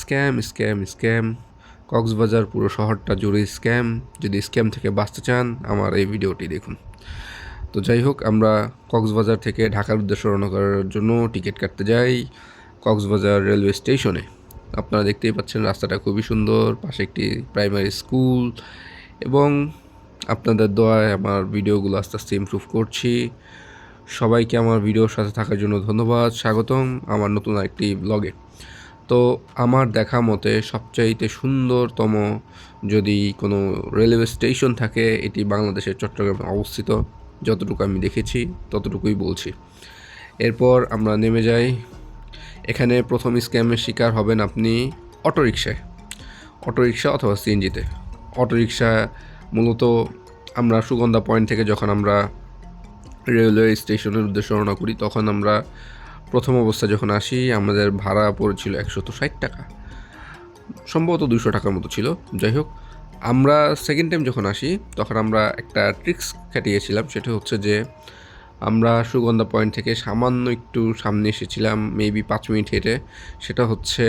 Scam scam scam. Cox's Bazar পুরো শহরটা জুড়ে স্ক্যাম। যদি স্ক্যাম থেকে বাঁচতে চান, আমার এই ভিডিওটি দেখুন। তো যাই হোক, আমরা কক্সবাজার থেকে ঢাকার উদ্দেশ্যে রওনা করার জন্য টিকিট কাটতে যাই কক্সবাজার রেলওয়ে স্টেশনে। আপনারা দেখতেই পাচ্ছেন, রাস্তাটা খুবই সুন্দর, পাশে একটি প্রাইমারি স্কুল এবং আপনাদের দোয়ায় আমার ভিডিওগুলো আস্তে আস্তে ইমপ্রুভ করছি। সবাইকে আমার ভিডিওর সাথে থাকার জন্য ধন্যবাদ, স্বাগতম। আমার নতুন একটি ব্লগে তো আমার দেখা মতে সবচাইতে সুন্দরতম যদি কোনো রেলওয়ে স্টেশন থাকে, এটি বাংলাদেশের চট্টগ্রামে অবস্থিত। যতটুকু আমি দেখেছি, ততটুকুই বলছি। এরপর আমরা নেমে যাই। এখানে প্রথম স্ক্যামের শিকার হবেন আপনি অটোরিকশায়। অটোরিকশা অথবা সিএনজিতে। অটোরিকশা মূলত আমরা সুগন্ধা পয়েন্ট থেকে যখন আমরা রেলওয়ে স্টেশনের উদ্দেশ্যে রওনা করি, তখন আমরা প্রথম অবস্থায় যখন আসি, আমাদের ভাড়া পড়েছিল একশত ষাট টাকা। সম্ভবত দুশো টাকার মতো ছিল। যাই হোক, আমরা সেকেন্ড টাইম যখন আসি, তখন আমরা একটা ট্রিক্স খাটিয়েছিলাম। সেটা হচ্ছে যে, আমরা সুগন্ধা পয়েন্ট থেকে সামান্য একটু সামনে এসেছিলাম মেবি পাঁচ মিনিট হেঁটে। সেটা হচ্ছে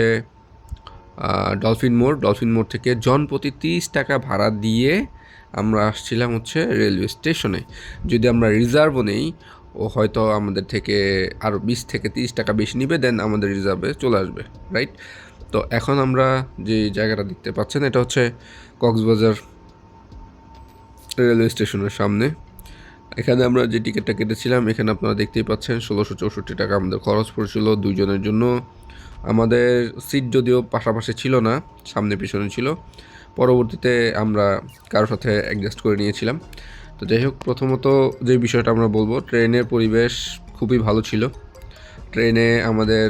ডলফিন মোড়। ডলফিন মোড় থেকে জন প্রতি তিরিশ টাকা ভাড়া দিয়ে আমরা আসছিলাম হচ্ছে রেলওয়ে স্টেশনে যদি আমরা রিজার্ভও নেই ও হয়তো আমাদের থেকে আরও বিশ থেকে তিরিশ টাকা বেশি নিবে দেন আমাদের রিজার্ভে চলে আসবে রাইট তো এখন আমরা যে জায়গাটা দেখতে পাচ্ছেন, এটা হচ্ছে কক্সবাজার রেলওয়ে স্টেশনের সামনে। এখানে আমরা যে টিকিটটা কেটেছিলাম, এখানে আপনারা দেখতেই পাচ্ছেন ষোলোশো চৌষট্টি টাকা আমাদের খরচ পড়েছিল দুইজনের জন্য। আমাদের সিট যদিও পাশাপাশি ছিল না সামনে পিছনে ছিল, পরবর্তীতে আমরা কারোর সাথে অ্যাডজাস্ট করে নিয়েছিলাম। তো যাই হোক, প্রথমত যে বিষয়টা আমরা বলব, ট্রেনের পরিবেশ খুবই ভালো ছিল। ট্রেনে আমাদের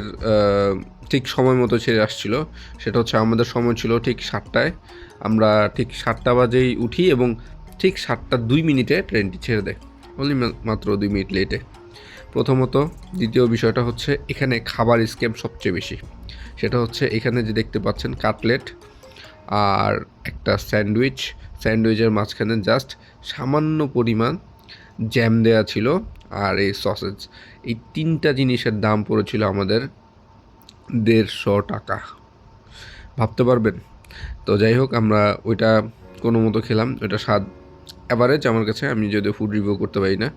ঠিক সময় মতো ছেড়ে আসছিল। সেটা হচ্ছে আমাদের সময় ছিল ঠিক সাতটায়। আমরা ঠিক সাতটা বাজেই উঠি এবং ঠিক সাতটা দুই মিনিটে ট্রেনটি ছেড়ে দেয়। অনলি মাত্র দুই মিনিট লেটে প্রথমত দ্বিতীয় বিষয়টা হচ্ছে এখানে খাবার স্ক্যাম সবচেয়ে বেশি। সেটা হচ্ছে এখানে যে দেখতে পাচ্ছেন কাটলেট আর একটা স্যান্ডউইচ। স্যান্ডউইচের মাঝখানে জাস্ট সামান্য পরিমাণ জ্যাম দেয়া ছিল আর এই সসেজ। এই তিনটা জিনিসের দাম পড়েছিল আমাদের দেড়শো টাকা। ভাবতে পারবেন? তো যাই হোক, আমরা ওইটা কোনো মতো খেলাম। ওইটা স্বাদ অ্যাভারেজ আমার কাছে। আমি যদিও ফুড রিভিউ করতে পারি না।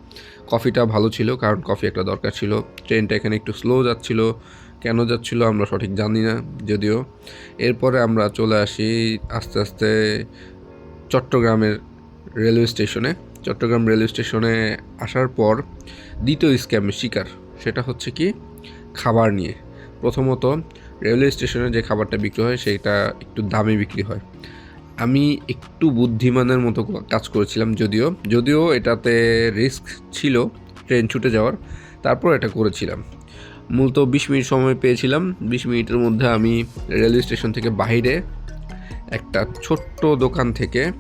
কফিটা ভালো ছিল, কারণ কফি একটা দরকার ছিল। ট্রেনটা এখানে একটু স্লো যাচ্ছিল। কেন যাচ্ছিল আমরা সঠিক জানি না, যদিও। এরপরে আমরা চলে আসি আস্তে আস্তে চট্টগ্রামের রেলওয়ে স্টেশনে। চট্টগ্রাম রেলওয়ে স্টেশনে আসার পর দ্বিতীয় স্ক্যামের শিকার, সেটা হচ্ছে কি? খাবার নিয়ে। প্রথমত, রেলওয়ে স্টেশনে যে খাবারটা বিক্রি হয় সেটা একটু দামে বিক্রি হয়। আমি একটু বুদ্ধিমানের মতো কাজ করেছিলাম যদিও। যদিও এটাতে রিস্ক ছিল, ট্রেন ছুটে যাওয়ার। তারপর এটা করেছিলাম। মূলত বিশ মিনিট সময় পেয়েছিলাম। বিশ মিনিটের মধ্যে আমি রেলওয়ে স্টেশন থেকে বাইরে একটা ছোট্ট দোকান থেকে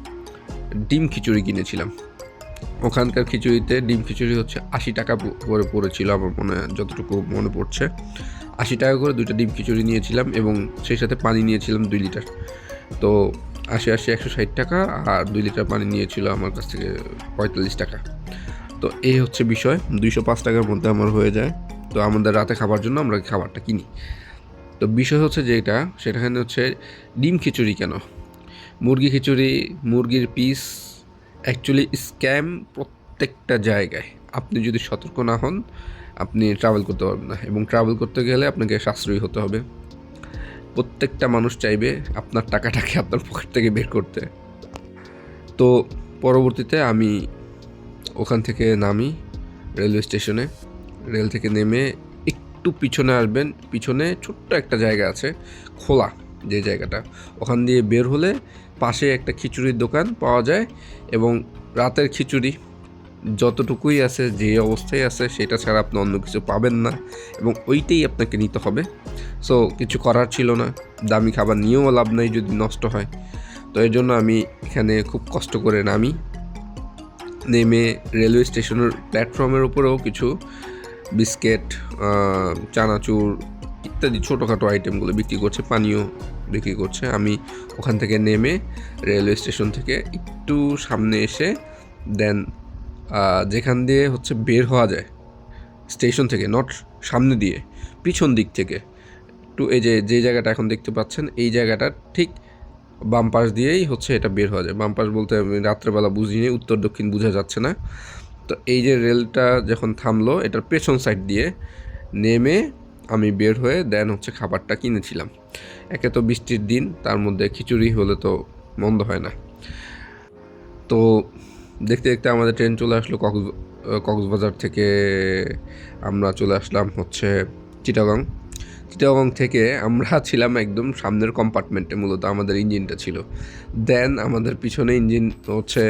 ডিম খিচুড়ি কিনেছিলাম। ওখানকার খিচুড়িতে ডিম খিচুড়ি হচ্ছে আশি টাকা করে পড়েছিল আমার মনে যতটুকু মনে পড়ছে। আশি টাকা করে দুইটা ডিম খিচুড়ি নিয়েছিলাম এবং সেই সাথে পানি নিয়েছিলাম দুই লিটার। তো আশি আশি, একশো ষাট টাকা আর দুই লিটার পানি নিয়েছিল আমার কাছ থেকে পঁয়তাল্লিশ টাকা। তো এই হচ্ছে বিষয়। দুইশো পাঁচ টাকার মধ্যে আমার হয়ে যায়। তো আমাদের রাতে খাবার জন্য আমরা খাবারটা কিনি। তো বিষয় হচ্ছে যেটা সেটাখানে হচ্ছে ডিম খিচুড়ি কেন? মুরগি খিচুড়ি, মুরগির পিস অ্যাকচুয়ালি স্ক্যাম প্রত্যেকটা জায়গায়। আপনি যদি সতর্ক না হন, আপনি ট্রাভেল করতে পারবেন না এবং ট্রাভেল করতে গেলে আপনাকে সাশ্রয়ী হতে হবে। প্রত্যেকটা মানুষ চাইবে আপনার টাকাটাকে আপনার পকেট থেকে বের করতে। তো পরবর্তীতে আমি ওখান থেকে নামি রেলওয়ে স্টেশনে। রেল থেকে নেমে একটু পিছনে আসবেন, পিছনে ছোট্ট একটা জায়গা আছে, খোলা যে জায়গাটা। ওখান দিয়ে বের হলে পাশে একটা খিচুড়ির দোকান পাওয়া যায় এবং রাতের খিচুড়ি যতটুকুই আছে, যে অবস্থায় আছে, সেটা ছাড়া আপনি অন্য কিছু পাবেন না এবং ওইটাই আপনাকে নিতে হবে। সো কিছু করার ছিল না, দামি খাবার নিয়েও লাভ নাই যদি নষ্ট হয়। তো এই জন্য আমি এখানে খুব কষ্ট করে নামি। নেমে রেলওয়ে স্টেশনের প্ল্যাটফর্মের উপরেও কিছু বিস্কিট চানাচুর ইত্যাদি ছোটোখাটো আইটেমগুলো বিক্রি করছে, পানীয় বিক্রি করছে। আমি ওখান থেকে নেমে রেলওয়ে স্টেশন থেকে একটু সামনে এসে দেন যেখান দিয়ে হচ্ছে বের হওয়া যায়, স্টেশন থেকে, নট সামনে দিয়ে, পিছন দিক থেকে। একটু একটু এই যে যে জায়গাটা এখন দেখতে পাচ্ছেন, এই জায়গাটা ঠিক বাম পাশ দিয়েই হচ্ছে এটা বের হওয়া যায়। বাম পাশ বলতে আমি রাত্রেবেলা বুঝিনি, উত্তর দক্ষিণ বোঝা যাচ্ছে না। তো এই যে রেলটা যখন থামলো, এটার পেছন সাইড দিয়ে নেমে আমি বের হয়ে দেন হচ্ছে খাবারটা কিনেছিলাম। একে তো বৃষ্টির দিন, তার মধ্যে খিচুড়ি হলে তো মন্দ হয় না। তো দেখতে দেখতে আমাদের ট্রেন চলে আসলো কক্স কক্সবাজার থেকে আমরা চলে আসলাম হচ্ছে চিটাগং। চিটাগং থেকে আমরা ছিলাম একদম সামনের কম্পার্টমেন্টে মূলত আমাদের ইঞ্জিনটা ছিল। দেন আমাদের পিছনে ইঞ্জিন হচ্ছে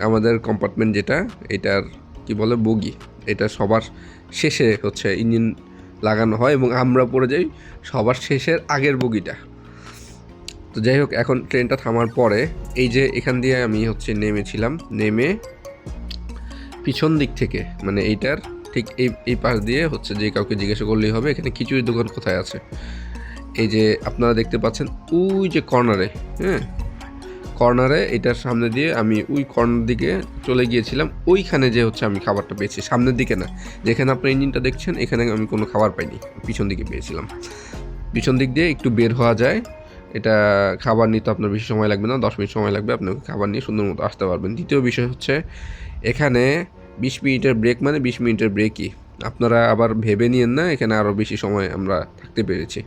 আমাদের কম্পার্টমেন্ট যেটা, এটার কি বলে, বগি। এটা সবার শেষে হচ্ছে ইঞ্জিন লাগানো হয় এবং আমরা পড়ে যাই সবার শেষের আগের বগিটা। তো যাই হোক, এখন ট্রেনটা থামার পরে এই যে এখান দিয়ে আমি হচ্ছে নেমেছিলাম, নেমে পিছন দিক থেকে মানে এইটার ঠিক এই এই পাশ দিয়ে হচ্ছে যে কাউকে জিজ্ঞাসা করলেই হবে, এখানে খিচুড়ির দোকান কোথায় আছে? এই যে আপনারা দেখতে পাচ্ছেন, ওই যে কর্নারে হ্যাঁ? কর্নারে এটার সামনে দিয়ে আমি ওই কর্নার দিকে চলে গিয়েছিলাম। ওইখানে যে হচ্ছে আমি খাবারটা পেয়েছি, সামনের দিকে না। যেখানে আপনার ইঞ্জিনটা দেখছেন, এখানে আমি কোনো খাবার পাইনি। পিছন দিকে পেয়েছিলাম। পিছন দিক দিয়ে একটু বের হওয়া যায়। এটা খাবার নিতে আপনার বেশি সময় লাগবে না, দশ মিনিট সময় লাগবে, আপনি খাবার নিয়ে সুন্দর মতো আসতে পারবেন। দ্বিতীয় বিষয় হচ্ছে, এখানে বিশ মিনিটের ব্রেক মানে বিশ মিনিটের ব্রেকই আপনারা আবার ভেবে নিয়েন না, এখানে আরও বেশি সময় আমরা থাকতে পেরেছি।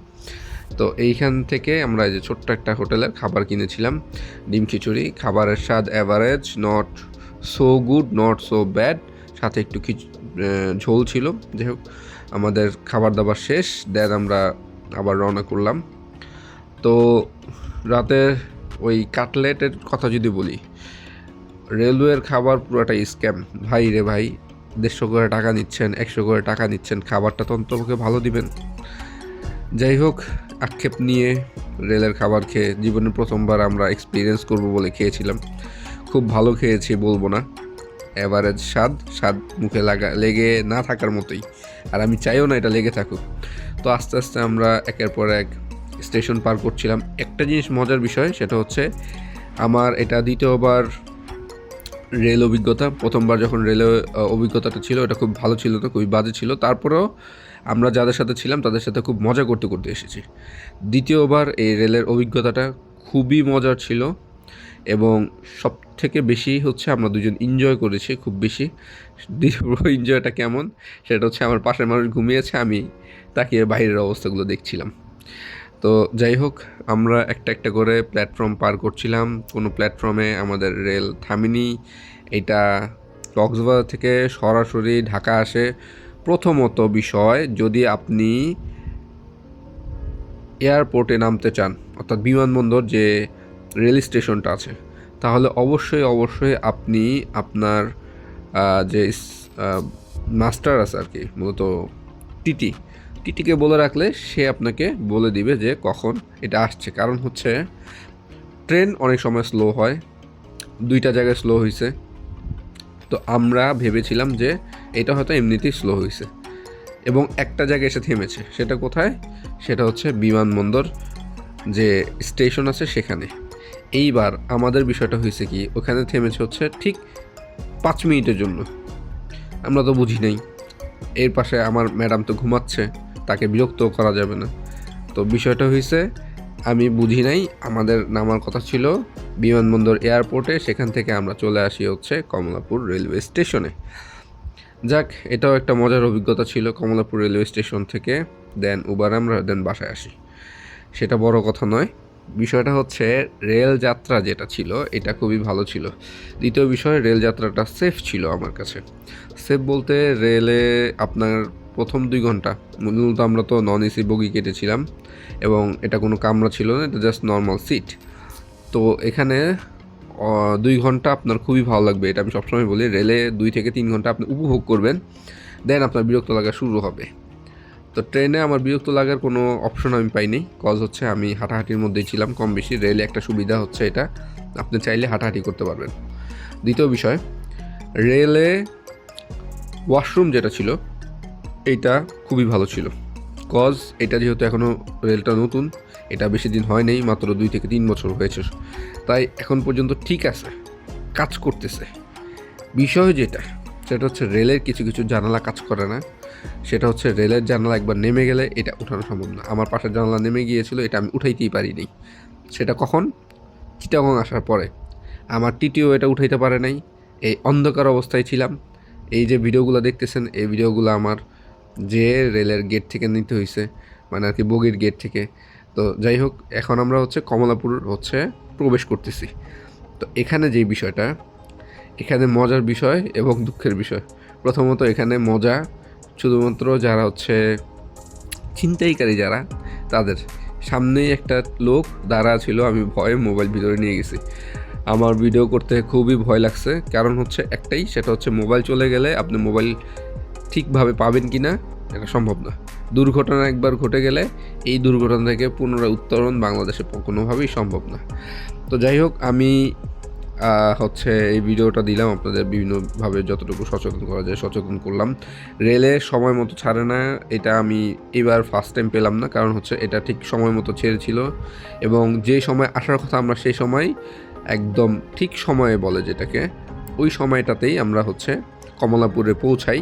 তো এইখান থেকে আমরা এই যে ছোট্ট একটা হোটেলের খাবার কিনেছিলাম। ডিম খিচুড়ি, খাবারের স্বাদ average not so good not so bad সাথে একটু ঝোল ছিল। যাই হোক, আমাদের খাবার দাবার শেষ। দেন আমরা আবার রওনা করলাম। তো রাতের ওই কাটলেটের কথা যদি বলি রেলওয়ের খাবার পুরোটাই স্ক্যাম ভাই রে ভাই, দেড়শো করে টাকা নিচ্ছেন, একশো করে টাকা নিচ্ছেন, খাবারটা তো অন্তপক্ষে ভালো দিবেন। যাই হোক আক্ষেপ নিয়ে রেলের খাবার খেয়ে জীবনে প্রথমবার আমরা এক্সপিরিয়েন্স করব বলে খেয়েছিলাম। খুব ভালো খেয়েছি, বলব না। অ্যাভারেজ স্বাদ স্বাদ মুখে লাগা, লেগে না থাকার মতোই। আর আমি চাইও না এটা লেগে থাকুক। তো আস্তে আস্তে আমরা একের পর এক স্টেশন পার করছিলাম। একটা জিনিস মজার বিষয়, সেটা হচ্ছে আমার এটা দ্বিতীয়বার রেল অভিজ্ঞতা। প্রথমবার যখন রেলে অভিজ্ঞতাটা ছিল, এটা খুব ভালো ছিল না, খুবই বাজে ছিল। তারপরেও আমরা যাদের সাথে ছিলাম তাদের সাথে খুব মজা করতে করতে এসেছি। দ্বিতীয়বার এই রেলের অভিজ্ঞতাটা খুবই মজার ছিল এবং সব থেকে বেশি হচ্ছে আমরা দুজন এনজয় করেছি খুব বেশি। এনজয়টা কেমন? সেটা হচ্ছে আমার পাশের মানুষ ঘুমিয়েছে, আমি তাকিয়ে বাইরের অবস্থাগুলো দেখছিলাম। তো যাই হোক, আমরা একটা একটা করে প্ল্যাটফর্ম পার করছিলাম। কোনো প্ল্যাটফর্মে আমাদের রেল থামিনি। এটা কক্সবাজার থেকে সরাসরি ঢাকা আসে প্রথমত বিষয়, যদি আপনি এয়ারপোর্টে নামতে চান, অর্থাৎ বিমানবন্দর যে রেল স্টেশনটা আছে, তাহলে অবশ্যই অবশ্যই আপনি আপনার যে মাস্টার আছে আর কি, মূলত টিটি, টিটিকে বলে রাখলে সে আপনাকে বলে দিবে যে কখন এটা আসছে। কারণ হচ্ছে, ট্রেন অনেক সময় স্লো হয়, দুইটা জায়গায় স্লো হয়েছে তো আমরা ভেবেছিলাম যে এটা হয়তো এমনিতেই স্লো হয়েছে এবং একটা জায়গায় এসে থেমেছে, সেটা কোথায়? সেটা হচ্ছে বিমানবন্দর যে স্টেশন আছে সেখানে। এইবার আমাদের বিষয়টা হয়েছে কি, ওখানে থেমেছে হচ্ছে ঠিক পাঁচ মিনিটের জন্য। আমরা তো বুঝি নাই। এর পাশে আমার ম্যাডাম তো ঘুমাচ্ছে, তাকে বিরক্ত করা যাবে না। তো বিষয়টা হয়েছে আমি বুঝি নাই, আমাদের নামার কথা ছিল বিমানবন্দর এয়ারপোর্টে, সেখান থেকে আমরা চলে আসি হচ্ছে কমলাপুর রেলওয়ে স্টেশনে। যাক, এটাও একটা মজার অভিজ্ঞতা ছিল কমলাপুর রেলওয়ে স্টেশন থেকে, দেন উবার আমরা, দেন বাসায় আসি। সেটা বড় কথা নয়। বিষয়টা হচ্ছে রেল যাত্রা যেটা ছিল, এটা খুবই ভালো ছিল। দ্বিতীয় বিষয়, রেল যাত্রাটা সেফ ছিল আমার কাছে। সেফ বলতে রেলে আপনার প্রথম দুই ঘণ্টা, মূলত আমরা তো নন এসি বগি কেটেছিলাম, এবং এটা কোনো কামরা ছিল না, এটা জাস্ট নর্মাল সিট তো এখানে দুই ঘণ্টা আপনার খুবই ভালো লাগবে, এটা আমি সবসময় বলি। রেলে দুই থেকে তিন ঘণ্টা আপনি উপভোগ করবেন, দেন আপনার বিরক্ত লাগা শুরু হবে। তো ট্রেনে আমার বিরক্ত লাগার কোনো অপশন আমি পাইনি কজ হচ্ছে আমি হাঁটাহাঁটির মধ্যেই ছিলাম, কম বেশি রেলে একটা সুবিধা হচ্ছে এটা, আপনি চাইলে হাঁটাহাঁটি করতে পারবেন। দ্বিতীয় বিষয়, রেলে ওয়াশরুম যেটা ছিল এইটা খুবই ভালো ছিল। কজ এটা যেহেতু এখনও রেলটা নতুন এটা বেশি দিন হয় নাই মাত্র দুই থেকে তিন বছর হয়েছে। তাই এখন পর্যন্ত ঠিক আছে, কাজ করতেছে। বিষয় যেটা, সেটা হচ্ছে রেলের কিছু কিছু জানালা কাজ করে না। সেটা হচ্ছে রেলের জানালা একবার নেমে গেলে এটা উঠানো সম্ভব না। আমার পাশের জানালা নেমে গিয়েছিল, এটা আমি উঠাইতেই পারিনি। সেটা কখন? চিটাগং আসার পরে। আমার টিটিও এটা উঠাইতে পারে নাই। এই অন্ধকার অবস্থায় ছিলাম। এই যে ভিডিওগুলো দেখতেছেন, এই ভিডিওগুলো আমার যে রেলের গেট থেকে নিতে হয়েছে মানে আর কি বগির গেট থেকে তো যাই হোক, এখন আমরা হচ্ছে কমলাপুর হচ্ছে প্রবেশ করতেছি। তো এখানে যে বিষয়টা, এখানে মজার বিষয় এবং দুঃখের বিষয়। প্রথমত এখানে মজা, শুধুমাত্র যারা হচ্ছে ছিনতাইকারী যারা, তাদের। সামনেই একটা লোক দাঁড়া ছিল, আমি ভয়ে মোবাইল ভিতরে নিয়ে গেছি। আমার ভিডিও করতে খুবই ভয় লাগছে, কারণ হচ্ছে একটাই, সেটা হচ্ছে মোবাইল চলে গেলে আপনি মোবাইল ঠিকভাবে পাবেন কি না এটা সম্ভব না। দুর্ঘটনা একবার ঘটে গেলে এই দুর্ঘটনা থেকে পুনরায় উত্তরণ বাংলাদেশে কোনোভাবেই সম্ভব না। তো যাই হোক, আমি হচ্ছে এই ভিডিওটা দিলাম আপনাদের বিভিন্নভাবে যতটুকু সচেতন করা যায় সচেতন করলাম। রেলে সময় মতো ছাড়ে না, এটা আমি এবার ফার্স্ট টাইম পেলাম না, কারণ হচ্ছে এটা ঠিক সময় মতো ছেড়েছিল এবং যে সময় আসার কথা আমরা সেই সময় একদম ঠিক সময়ে বলে যেটাকে, ওই সময়টাতেই আমরা হচ্ছে কমলাপুরে পৌঁছাই।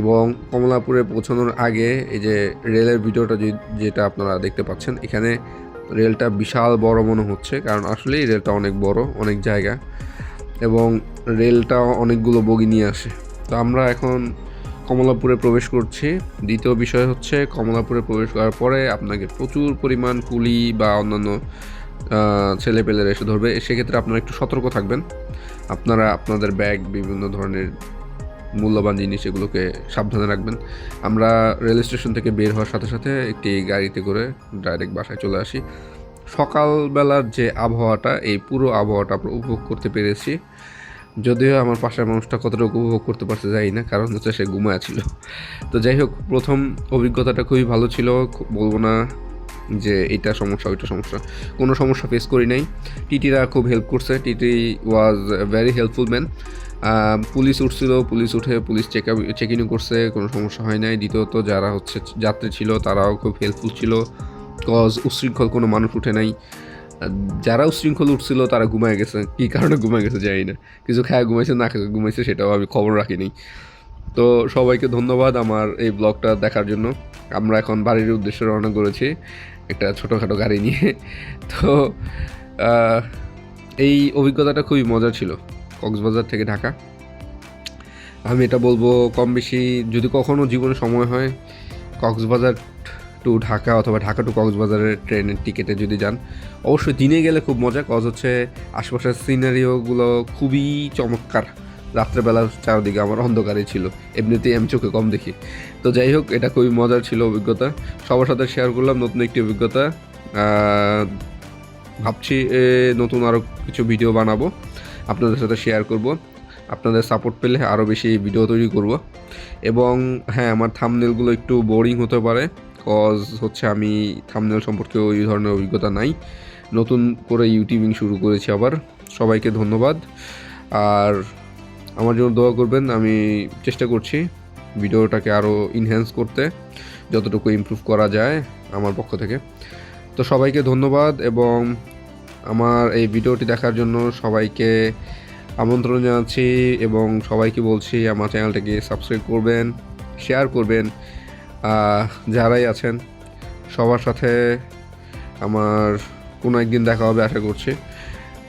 এবং কমলাপুরে পৌঁছানোর আগে এই যে রেলের ভিডিওটা যেটা আপনারা দেখতে পাচ্ছেন, এখানে রেলটা বিশাল বড় মনে হচ্ছে, কারণ আসলেই রেলটা অনেক বড়, অনেক জায়গা, এবং রেলটা অনেকগুলো বগি নিয়ে আসে। তো আমরা এখন কমলাপুরে প্রবেশ করছি। দ্বিতীয় বিষয় হচ্ছে, কমলাপুরে প্রবেশ করার পরে আপনাকে প্রচুর পরিমাণ কুলি বা অন্যান্য ছেলে পেলেরা এসে ধরবে। সেক্ষেত্রে আপনারা একটু সতর্ক থাকবেন। আপনারা আপনাদের ব্যাগ বিভিন্ন ধরনের মূল্যবান জিনিস এগুলোকে সাবধানে রাখবেন। আমরা রেল স্টেশন থেকে বের হওয়ার সাথে সাথে একটি গাড়িতে করে ডাইরেক্ট বাসায় চলে আসি। সকালবেলার যে আবহাওয়াটা, এই পুরো আবহাওয়াটা আমরা উপভোগ করতে পেরেছি। যদিও আমার পাশের মানুষটা কতটুকু উপভোগ করতে পারছে যাই না, কারণ হচ্ছে সে ঘুমায় ছিল। তো যাই হোক, প্রথম অভিজ্ঞতাটা খুবই ভালো ছিল বলব না যে এটা সমস্যা, ওইটা সমস্যা। কোনো সমস্যা ফেস করি নাই। টিটিরা খুব হেল্প করছে। TT was very helpful man police উঠছিল, পুলিশ উঠে পুলিশ চেক চেক ইনও করছে, কোনো সমস্যা হয় নাই। দ্বিতীয়ত যারা হচ্ছে যাত্রী ছিল, তারাও খুব হেল্পফুল ছিল। কজ উশৃঙ্খল কোনো মানুষ উঠে নাই। যারা উশৃঙ্খল উঠছিল, তারা ঘুমায় গেছে। কী কারণে ঘুমায় গেছে জানি না। কিছু খায়, ঘুমাইছে, না খেয়ে, ঘুমাইছে, সেটাও আমি খবর রাখিনি তো সবাইকে ধন্যবাদ আমার এই ব্লগটা দেখার জন্য। আমরা এখন বাড়ির উদ্দেশ্যে রওনা করেছি একটা ছোটোখাটো গাড়ি নিয়ে। তো এই অভিজ্ঞতাটা খুবই মজার ছিল কক্সবাজার থেকে ঢাকা। আমি এটা বলব কম বেশি, যদি কখনও জীবনে সময় হয় কক্সবাজার টু ঢাকা অথবা ঢাকা টু কক্সবাজারের ট্রেনের টিকেটে যদি যান, অবশ্যই দিনে গেলে খুব মজা কজ হচ্ছে আশেপাশের সিনারিওগুলো খুবই চমৎকার। রাত্রেবেলা চারদিকে আমার অন্ধকারই ছিল। এমনিতেই আমি চোখে কম দেখি। তো যাই হোক, এটা খুবই মজার ছিল অভিজ্ঞতা। সবার সাথে শেয়ার করলাম নতুন একটি অভিজ্ঞতা। ভাবছি নতুন আরও কিছু ভিডিও বানাবো। আপনাদের সাথে শেয়ার করব। আপনাদের সাপোর্ট পেলে আরও বেশি ভিডিও তৈরি করব। এবং হ্যাঁ আমার থামনেলগুলো একটু বোরিং হতে পারে। কজ হচ্ছে আমি থামনেল সম্পর্কে ওই ধরনের অভিজ্ঞতা নাই। নতুন করে ইউটিউবিং শুরু করেছি আবার। সবাইকে ধন্যবাদ। আর আমার জন্য দোয়া করবেন, আমি চেষ্টা করছি ভিডিওটাকে আরও ইনহ্যান্স করতে, যতটুকু ইমপ্রুভ করা যায় আমার পক্ষ থেকে। তো সবাইকে ধন্যবাদ এবং আমার এই ভিডিওটি দেখার জন্য সবাইকে আমন্ত্রণ জানাচ্ছি এবং সবাইকে বলছি আমার চ্যানেলটাকে সাবস্ক্রাইব করবেন শেয়ার করবেন যারাই আছেন, সবার সাথে আমার কোনো একদিন দেখা হবে আশা করছি।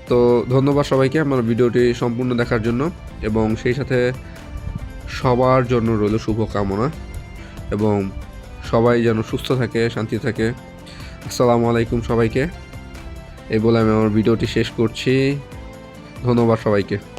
তো ধন্যবাদ সবাইকে আমার ভিডিওটি সম্পূর্ণ দেখার জন্য। এবং সেই সাথে সবার জন্য রইল শুভকামনা এবং সবাই যেন সুস্থ থাকে, শান্তি থাকে। আসসালামু আলাইকুম সবাইকে। এই বলে আমি আমার ভিডিওটি শেষ করছি। ধন্যবাদ সবাইকে।